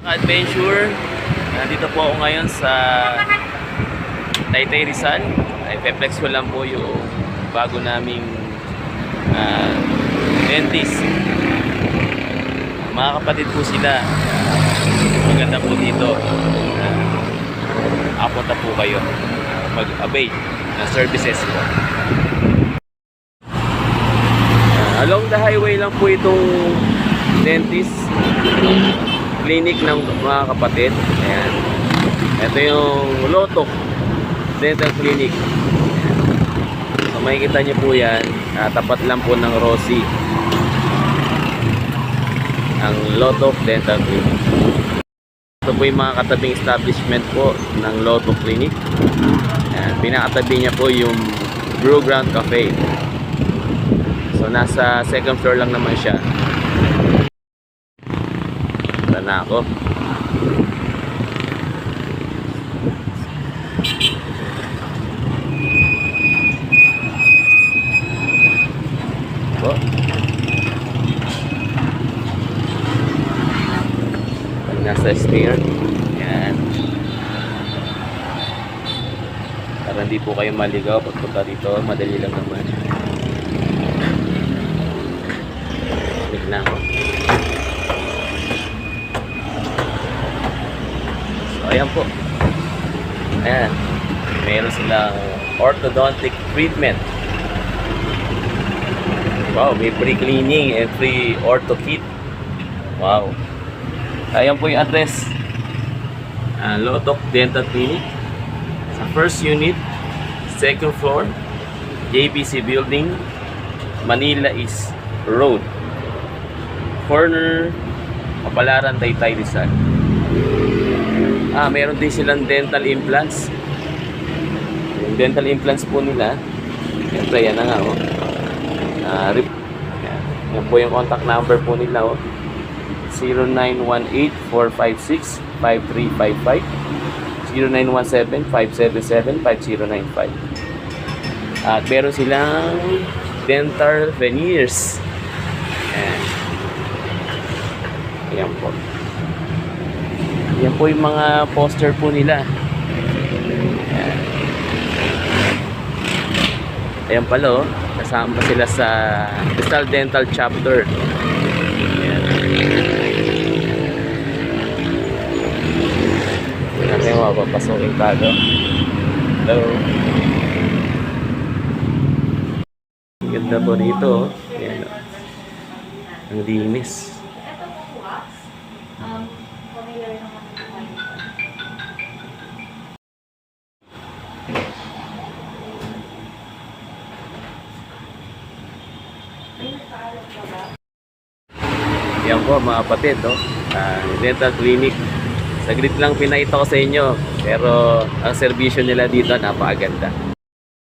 Ka-adventure, nandito po ako ngayon sa Taytay Rizal. Flex ko lang po yung bago naming ah, dentist. Mga kapatid po sila. Maganda po dito. Uh, apunta po kayo mag-abay ng services ko. Ah, along the highway lang po itong dentist clinic ng mga kapatid. Ayan. Ito yung Lotok Dental Clinic. Ayan. So makikita niyo po yan. ah, tapat lang po ng Rossi. Ang Lotok Dental Clinic. Ito po yung mga katabing establishment po ng Lotok Clinic. Ayan. Pinakatabi niya po yung Brew Ground Cafe. So nasa second floor lang naman siya. Na ako. Po. Pag nasa stair. Yan. Para hindi po kayo maligaw pagpunta dito. Madali lang naman. Balik na ako. So, ayan po. Ayan. Meron silang orthodontic treatment. Wow, may free cleaning and free ortho kit. Wow. Ayan po yung address. Uh, Lotok Dental Clinic. Sa first unit, second floor, JBC Building, Manila East Road. Corner, Kapalaran, Taytay, Rizal. Ah, meron din silang dental implants. Yung dental implants po nila, siyempre yan na nga, oh. Ah, rip. Yan. Yan po yung contact number po nila, oh. 0918-456-5355 0917-577-5095 At meron silang dental veneers. Ayan. Ayan po. Yan po yung mga poster po nila. Ayan. Ayan pala oh. Kasama pa sila sa Crystal Dental Chapter. Ayan. Natin yung mapapasukin tayo. Hello. Ganda po dito. oh. Ayan. oh. Ang linis. Yan po mga kapatid, no? Ah, dental clinic. Saglit lang pinakita ko sa inyo, pero ang serbisyo nila dito napakaganda.